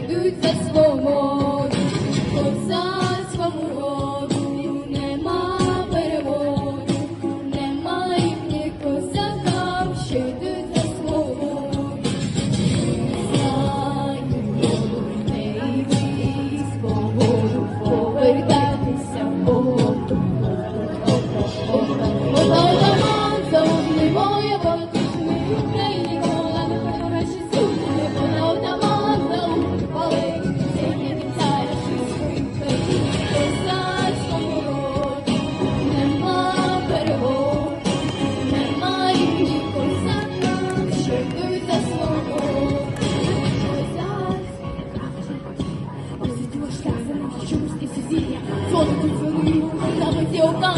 Войдуть за свого.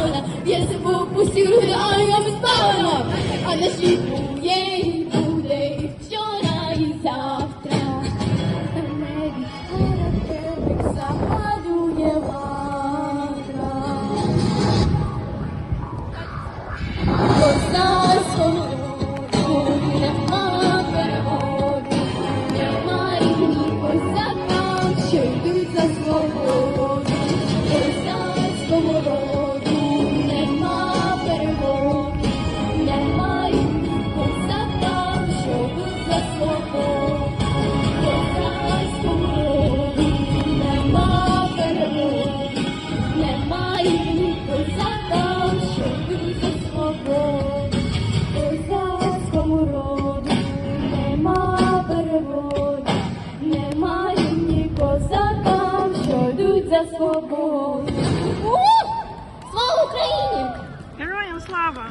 spavner. Jesse bor på Sturehov, og jeg vil spavne. Anders Lidbom, jeg bodde i вчора і завтра. Та мені характерник западує ватра. Коза свого нема переводу, нема рівні козака, свободу. Слава Україні! Героям слава!